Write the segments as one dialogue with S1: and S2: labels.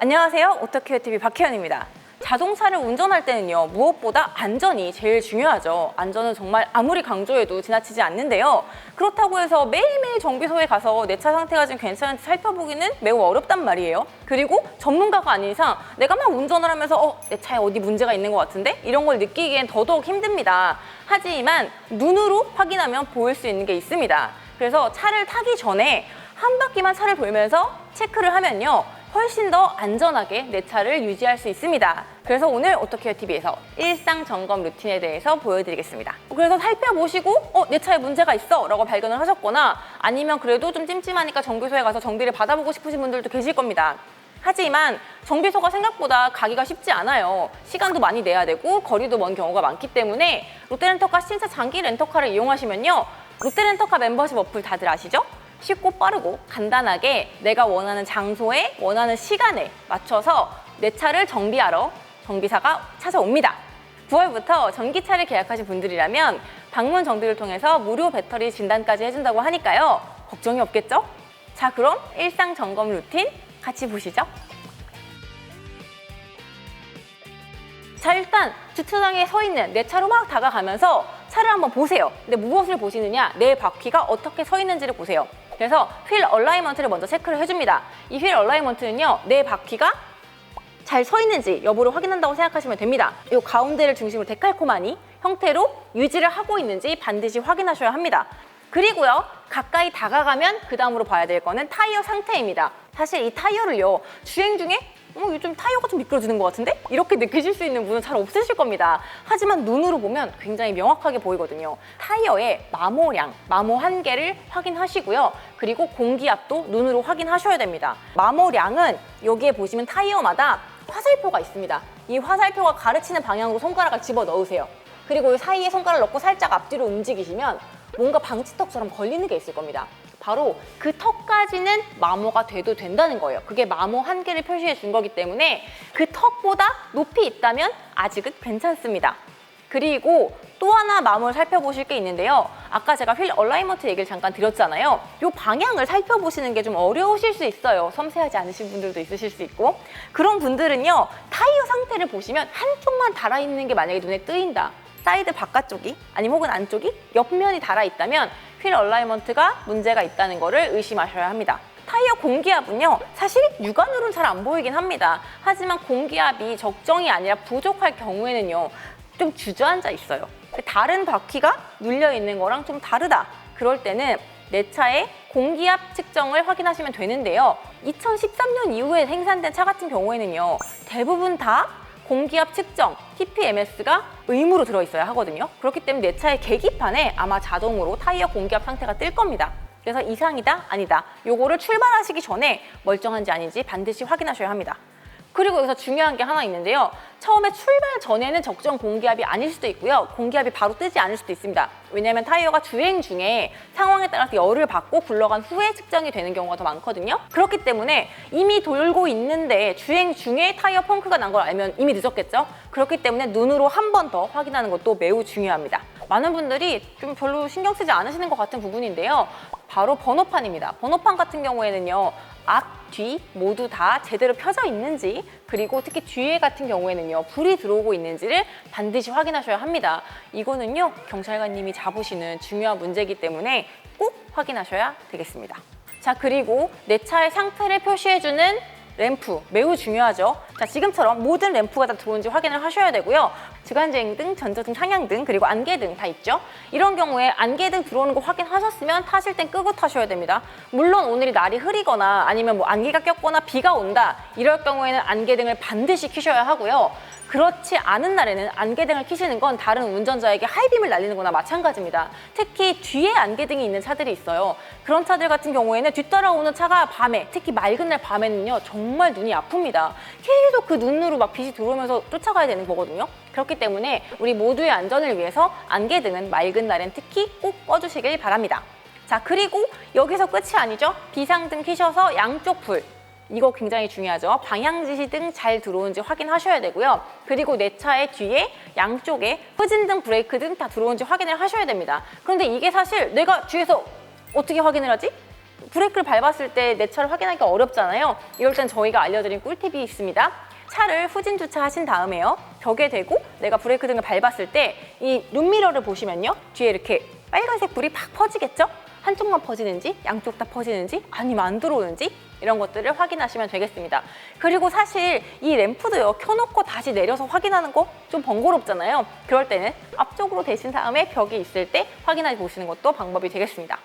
S1: 안녕하세요. 오토케어 TV 박혜연입니다. 자동차를 운전할 때는요, 무엇보다 안전이 제일 중요하죠. 안전은 정말 아무리 강조해도 지나치지 않는데요. 그렇다고 해서 매일매일 정비소에 가서 내 차 상태가 좀 괜찮은지 살펴보기는 매우 어렵단 말이에요. 그리고 전문가가 아닌 이상 내가 막 운전을 하면서 어, 내 차에 어디 문제가 있는 것 같은데? 이런 걸 느끼기엔 더더욱 힘듭니다. 하지만 눈으로 확인하면 보일 수 있는 게 있습니다. 그래서 차를 타기 전에 한 바퀴만 차를 돌면서 체크를 하면요. 훨씬 더 안전하게 내 차를 유지할 수 있습니다. 그래서 오늘 오토케어 TV에서 일상 점검 루틴에 대해서 보여드리겠습니다. 그래서 살펴보시고 어, 내 차에 문제가 있어 라고 발견을 하셨거나 아니면 그래도 좀 찜찜하니까 정비소에 가서 정비를 받아보고 싶으신 분들도 계실 겁니다. 하지만 정비소가 생각보다 가기가 쉽지 않아요. 시간도 많이 내야 되고 거리도 먼 경우가 많기 때문에 롯데렌터카 신차 장기 렌터카를 이용하시면요. 롯데렌터카 멤버십 어플 다들 아시죠? 쉽고 빠르고 간단하게 내가 원하는 장소에 원하는 시간에 맞춰서 내 차를 정비하러 정비사가 찾아옵니다. 9월부터 전기차를 계약하신 분들이라면 방문 정비를 통해서 무료 배터리 진단까지 해준다고 하니까요. 걱정이 없겠죠? 자, 그럼 일상 점검 루틴 같이 보시죠. 자, 일단 주차장에 서 있는 내 차로 막 다가가면서 차를 한번 보세요. 근데 무엇을 보시느냐? 내 바퀴가 어떻게 서 있는지를 보세요. 그래서 휠 얼라이먼트를 먼저 체크를 해줍니다. 이 휠 얼라이먼트는요, 내 바퀴가 잘 서 있는지 여부를 확인한다고 생각하시면 됩니다. 이 가운데를 중심으로 데칼코마니 형태로 유지를 하고 있는지 반드시 확인하셔야 합니다. 그리고요, 가까이 다가가면 그 다음으로 봐야 될 거는 타이어 상태입니다. 사실 이 타이어를요, 주행 중에 어, 요즘 타이어가 좀 미끄러지는 것 같은데? 이렇게 느끼실 수 있는 분은 잘 없으실 겁니다. 하지만 눈으로 보면 굉장히 명확하게 보이거든요. 타이어의 마모량, 마모 한계를 확인하시고요. 그리고 공기압도 눈으로 확인하셔야 됩니다. 마모량은 여기에 보시면 타이어마다 화살표가 있습니다. 이 화살표가 가르치는 방향으로 손가락을 집어 넣으세요. 그리고 이 사이에 손가락을 넣고 살짝 앞뒤로 움직이시면 뭔가 방지턱처럼 걸리는 게 있을 겁니다. 바로 그 턱까지는 마모가 돼도 된다는 거예요. 그게 마모 한계를 표시해 준 거기 때문에 그 턱보다 높이 있다면 아직은 괜찮습니다. 그리고 또 하나 마모를 살펴보실 게 있는데요. 아까 제가 휠 얼라이먼트 얘기를 잠깐 드렸잖아요. 이 방향을 살펴보시는 게 좀 어려우실 수 있어요. 섬세하지 않으신 분들도 있으실 수 있고. 그런 분들은요, 타이어 상태를 보시면 한쪽만 달아있는 게 만약에 눈에 뜨인다. 사이드 바깥쪽이 아니면 혹은 안쪽이 옆면이 달아 있다면 휠 얼라이먼트가 문제가 있다는 것을 의심하셔야 합니다. 타이어 공기압은요 사실 육안으로는 잘 안 보이긴 합니다. 하지만 공기압이 적정이 아니라 부족할 경우에는요 좀 주저앉아 있어요. 다른 바퀴가 눌려 있는 거랑 좀 다르다. 그럴 때는 내 차의 공기압 측정을 확인하시면 되는데요. 2013년 이후에 생산된 차 같은 경우에는요 대부분 다 공기압 측정, TPMS가 의무로 들어있어야 하거든요. 그렇기 때문에 내 차의 계기판에 아마 자동으로 타이어 공기압 상태가 뜰 겁니다. 그래서 이상이다, 아니다. 요거를 출발하시기 전에 멀쩡한지 아닌지 반드시 확인하셔야 합니다. 그리고 여기서 중요한 게 하나 있는데요. 처음에 출발 전에는 적정 공기압이 아닐 수도 있고요. 공기압이 바로 뜨지 않을 수도 있습니다. 왜냐하면 타이어가 주행 중에 상황에 따라서 열을 받고 굴러간 후에 측정이 되는 경우가 더 많거든요. 그렇기 때문에 이미 돌고 있는데 주행 중에 타이어 펑크가 난 걸 알면 이미 늦었겠죠. 그렇기 때문에 눈으로 한 번 더 확인하는 것도 매우 중요합니다. 많은 분들이 좀 별로 신경 쓰지 않으시는 것 같은 부분인데요. 바로 번호판입니다. 번호판 같은 경우에는요. 앞, 뒤 모두 다 제대로 펴져 있는지 그리고 특히 뒤에 같은 경우에는요 불이 들어오고 있는지를 반드시 확인하셔야 합니다. 이거는요 경찰관님이 잡으시는 중요한 문제이기 때문에 꼭 확인하셔야 되겠습니다. 자 그리고 내 차의 상태를 표시해주는 램프 매우 중요하죠. 자 지금처럼 모든 램프가 다 들어온지 확인을 하셔야 되고요. 주간주행 등, 전조등, 상향 등 그리고 안개등 다 있죠. 이런 경우에 안개등 들어오는 거 확인하셨으면 타실 땐 끄고 타셔야 됩니다. 물론 오늘이 날이 흐리거나 아니면 뭐 안개가 꼈거나 비가 온다 이럴 경우에는 안개등을 반드시 켜셔야 하고요. 그렇지 않은 날에는 안개등을 켜시는 건 다른 운전자에게 하이빔을 날리는 거나 마찬가지입니다. 특히 뒤에 안개등이 있는 차들이 있어요. 그런 차들 같은 경우에는 뒤따라오는 차가 밤에, 특히 맑은 날 밤에는요, 정말 눈이 아픕니다. 계속 그 눈으로 막 빛이 들어오면서 쫓아가야 되는 거거든요. 그렇기 때문에 우리 모두의 안전을 위해서 안개등은 맑은 날엔 특히 꼭 꺼주시길 바랍니다. 자, 그리고 여기서 끝이 아니죠. 비상등 켜셔서 양쪽 불, 이거 굉장히 중요하죠. 방향 지시 등 잘 들어오는지 확인하셔야 되고요. 그리고 내 차의 뒤에 양쪽에 후진등, 브레이크 등 다 들어오는지 확인을 하셔야 됩니다. 그런데 이게 사실 내가 뒤에서 어떻게 확인을 하지? 브레이크를 밟았을 때 내 차를 확인하기가 어렵잖아요. 이럴 땐 저희가 알려드린 꿀팁이 있습니다. 차를 후진 주차하신 다음에요. 벽에 대고 내가 브레이크 등을 밟았을 때 이 룸미러를 보시면요. 뒤에 이렇게 빨간색 불이 팍 퍼지겠죠? 한쪽만 퍼지는지 양쪽 다 퍼지는지 아니면 안 들어오는지 이런 것들을 확인하시면 되겠습니다. 그리고 사실 이 램프도요 켜놓고 다시 내려서 확인하는 거 좀 번거롭잖아요. 그럴 때는 앞쪽으로 대신 다음에 벽이 있을 때 확인해 보시는 것도 방법이 되겠습니다.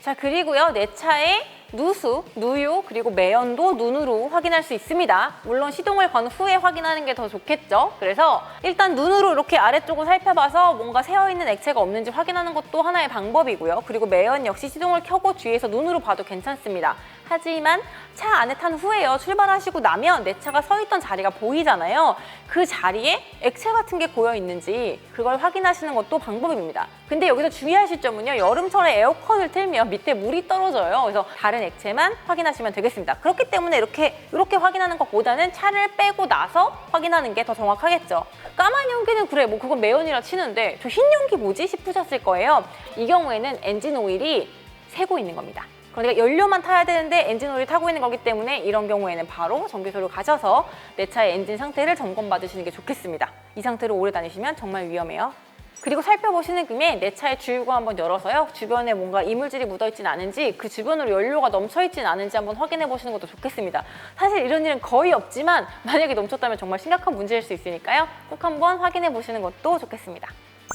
S1: 자 그리고요 내 차의 누수, 누유 그리고 매연도 눈으로 확인할 수 있습니다. 물론 시동을 건 후에 확인하는 게 더 좋겠죠. 그래서 일단 눈으로 이렇게 아래쪽을 살펴봐서 뭔가 새어있는 액체가 없는지 확인하는 것도 하나의 방법이고요. 그리고 매연 역시 시동을 켜고 뒤에서 눈으로 봐도 괜찮습니다. 하지만 차 안에 탄 후에요 출발하시고 나면 내 차가 서 있던 자리가 보이잖아요. 그 자리에 액체 같은 게 고여 있는지 그걸 확인하시는 것도 방법입니다. 근데 여기서 주의하실 점은요. 여름철에 에어컨을 틀면 밑에 물이 떨어져요. 그래서 다른 액체만 확인하시면 되겠습니다. 그렇기 때문에 이렇게 이렇게 확인하는 것보다는 차를 빼고 나서 확인하는 게 더 정확하겠죠. 까만 용기는 그래 뭐 그건 매연이라 치는데 저 흰 용기 뭐지 싶으셨을 거예요. 이 경우에는 엔진 오일이 새고 있는 겁니다. 그러니까 연료만 타야 되는데 엔진 오일 타고 있는 거기 때문에 이런 경우에는 바로 정비소로 가셔서 내 차의 엔진 상태를 점검 받으시는 게 좋겠습니다. 이 상태로 오래 다니시면 정말 위험해요. 그리고 살펴보시는 김에 내 차의 주유구 한번 열어서요. 주변에 뭔가 이물질이 묻어있진 않은지 그 주변으로 연료가 넘쳐있진 않은지 한번 확인해 보시는 것도 좋겠습니다. 사실 이런 일은 거의 없지만 만약에 넘쳤다면 정말 심각한 문제일 수 있으니까요. 꼭 한번 확인해 보시는 것도 좋겠습니다.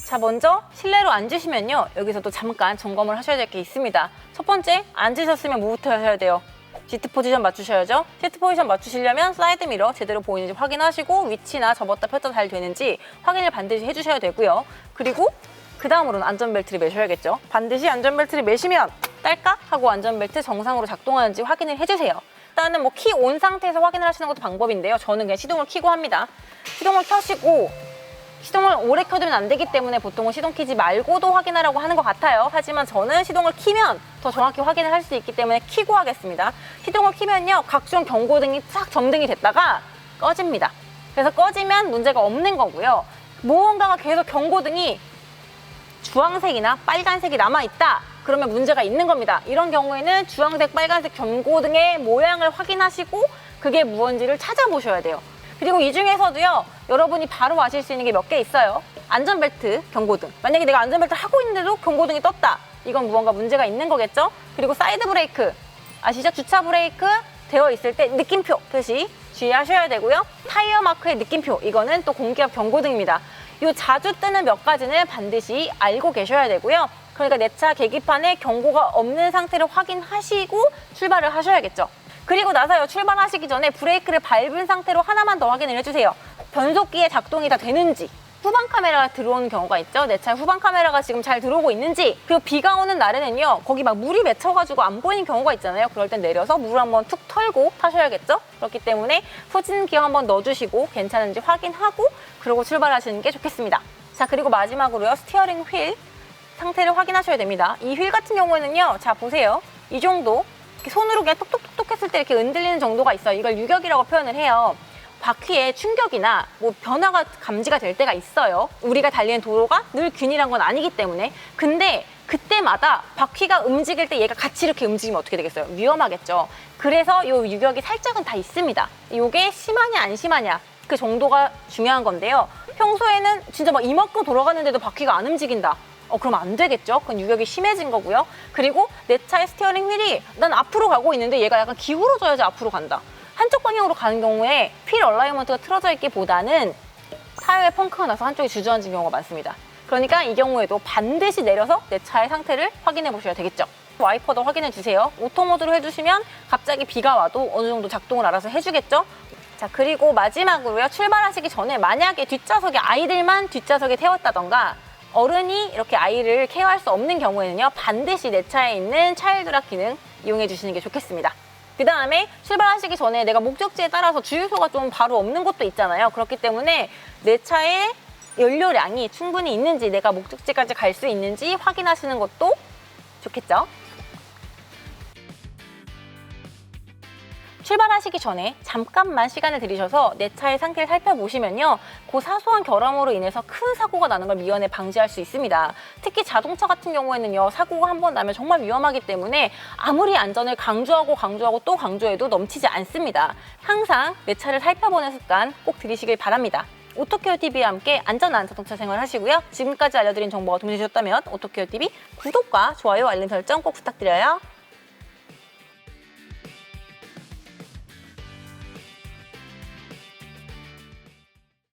S1: 자, 먼저 실내로 앉으시면요. 여기서도 잠깐 점검을 하셔야 될 게 있습니다. 첫 번째, 앉으셨으면 뭐부터 하셔야 돼요? 시트 포지션 맞추셔야죠. 시트 포지션 맞추시려면 사이드 미러 제대로 보이는지 확인하시고 위치나 접었다 폈다 잘 되는지 확인을 반드시 해주셔야 되고요. 그리고 그 다음으로는 안전벨트를 매셔야겠죠. 반드시 안전벨트를 매시면 딸까? 하고 안전벨트 정상으로 작동하는지 확인을 해주세요. 일단은 뭐 키 온 상태에서 확인을 하시는 것도 방법인데요. 저는 그냥 시동을 켜고 합니다. 시동을 켜시고 시동을 오래 켜두면 안 되기 때문에 보통은 시동 키지 말고도 확인하라고 하는 것 같아요. 하지만 저는 시동을 키면 더 정확히 확인을 할 수 있기 때문에 키고 하겠습니다. 시동을 키면요, 각종 경고등이 싹 점등이 됐다가 꺼집니다. 그래서 꺼지면 문제가 없는 거고요. 무언가가 계속 경고등이 주황색이나 빨간색이 남아있다. 그러면 문제가 있는 겁니다. 이런 경우에는 주황색, 빨간색 경고등의 모양을 확인하시고 그게 무언지를 찾아보셔야 돼요. 그리고 이 중에서도요, 여러분이 바로 아실 수 있는 게 몇 개 있어요. 안전벨트, 경고등. 만약에 내가 안전벨트를 하고 있는데도 경고등이 떴다. 이건 무언가 문제가 있는 거겠죠? 그리고 사이드 브레이크. 아시죠? 주차 브레이크 되어 있을 때 느낌표 표시 주의하셔야 되고요. 타이어 마크의 느낌표. 이거는 또 공기압 경고등입니다. 요 자주 뜨는 몇 가지는 반드시 알고 계셔야 되고요. 그러니까 내 차 계기판에 경고가 없는 상태를 확인하시고 출발을 하셔야겠죠. 그리고 나서요 출발하시기 전에 브레이크를 밟은 상태로 하나만 더 확인을 해주세요. 변속기의 작동이 다 되는지 후방 카메라가 들어오는 경우가 있죠. 내 차에 후방 카메라가 지금 잘 들어오고 있는지 그리고 비가 오는 날에는요 거기 막 물이 맺혀가지고 안 보이는 경우가 있잖아요. 그럴 땐 내려서 물 한번 툭 털고 타셔야겠죠. 그렇기 때문에 후진 기어 한번 넣어주시고 괜찮은지 확인하고 그러고 출발하시는 게 좋겠습니다. 자 그리고 마지막으로요 스티어링 휠 상태를 확인하셔야 됩니다. 이 휠 같은 경우에는요 자 보세요 이 정도 이렇게 손으로 그냥 톡톡톡톡 했을 때 이렇게 흔들리는 정도가 있어요. 이걸 유격이라고 표현을 해요. 바퀴에 충격이나 뭐 변화가 감지가 될 때가 있어요. 우리가 달리는 도로가 늘 균일한 건 아니기 때문에. 근데 그때마다 바퀴가 움직일 때 얘가 같이 이렇게 움직이면 어떻게 되겠어요? 위험하겠죠. 그래서 요 유격이 살짝은 다 있습니다. 요게 심하냐 안 심하냐 그 정도가 중요한 건데요. 평소에는 진짜 막 이만큼 돌아가는데도 바퀴가 안 움직인다. 어, 그럼 안 되겠죠? 그건 유격이 심해진 거고요. 그리고 내 차의 스티어링 휠이 난 앞으로 가고 있는데 얘가 약간 기울어져야지 앞으로 간다. 한쪽 방향으로 가는 경우에 휠 얼라이먼트가 틀어져 있기보다는 타이어에 펑크가 나서 한쪽이 주저앉은 경우가 많습니다. 그러니까 이 경우에도 반드시 내려서 내 차의 상태를 확인해 보셔야 되겠죠. 와이퍼도 확인해 주세요. 오토 모드로 해주시면 갑자기 비가 와도 어느 정도 작동을 알아서 해주겠죠. 자 그리고 마지막으로요 출발하시기 전에 만약에 뒷좌석에 아이들만 뒷좌석에 태웠다던가 어른이 이렇게 아이를 케어할 수 없는 경우에는요 반드시 내 차에 있는 차일드락 기능 이용해 주시는 게 좋겠습니다. 그 다음에 출발하시기 전에 내가 목적지에 따라서 주유소가 좀 바로 없는 곳도 있잖아요. 그렇기 때문에 내 차에 연료량이 충분히 있는지 내가 목적지까지 갈 수 있는지 확인하시는 것도 좋겠죠. 출발하시기 전에 잠깐만 시간을 들이셔서 내 차의 상태를 살펴보시면요. 그 사소한 결함으로 인해서 큰 사고가 나는 걸 미연에 방지할 수 있습니다. 특히 자동차 같은 경우에는요. 사고가 한 번 나면 정말 위험하기 때문에 아무리 안전을 강조하고 강조하고 또 강조해도 넘치지 않습니다. 항상 내 차를 살펴보는 습관 꼭 들이시길 바랍니다. 오토케어 TV와 함께 안전한 자동차 생활 하시고요. 지금까지 알려드린 정보가 도움이 되셨다면 오토케어 TV 구독과 좋아요, 알림 설정 꼭 부탁드려요.